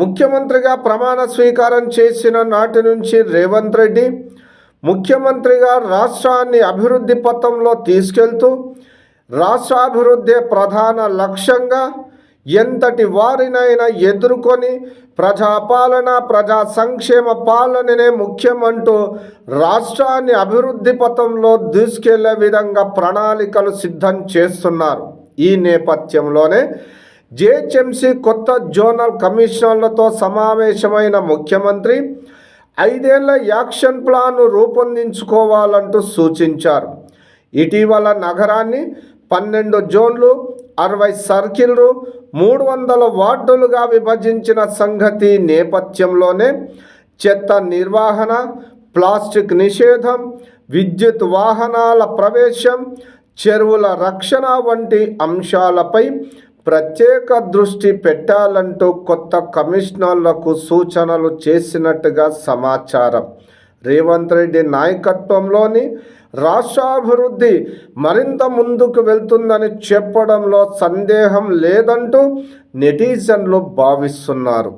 ముఖ్యమంత్రిగా ప్రమాణ స్వీకారం చేసిన నాటి నుంచి రేవంత్ రెడ్డి ముఖ్యమంత్రిగా రాష్ట్రాన్ని అభివృద్ధి పథంలో తీసుకెళ్తూ రాష్ట్రాభివృద్ధి ప్రధాన లక్ష్యంగా ఎంతటి వారినైనా ఎదుర్కొని ప్రజాపాలన ప్రజా సంక్షేమ పాలననే ముఖ్యమంటూ రాష్ట్రాన్ని అభివృద్ధి పథంలో దూసుకెళ్ళే విధంగా ప్రణాళికలు సిద్ధం చేస్తున్నారు. ఈ నేపథ్యంలోనే జేహెచ్ఎంసీ కొత్త జోనల్ కమిషనర్లతో సమావేశమైన ముఖ్యమంత్రి ఐదేళ్ళ యాక్షన్ ప్లాన్ను రూపొందించుకోవాలంటూ సూచించారు. ఇటీవల నగరాన్ని పన్నెండు జోన్లు అరవై సర్కిల్లు మూడు వందల వార్డులుగా విభజించిన సంగతి నేపథ్యంలోనే చెత్త నిర్వహణ ప్లాస్టిక్ నిషేధం విద్యుత్ వాహనాల ప్రవేశం చెరువుల రక్షణ వంటి అంశాలపై ప్రత్యేక దృష్టి పెట్టాలంటూ కొత్త కమిషనర్లకు సూచనలు చేసినట్టుగా సమాచారం. రేవంత్ రెడ్డి నాయకత్వంలోని రాష్ట్రాభివృద్ధి మరింత ముందుకు వెళ్తుందని చెప్పడంలో సందేహం లేదంటూ నెటిజన్లు భావిస్తున్నారు.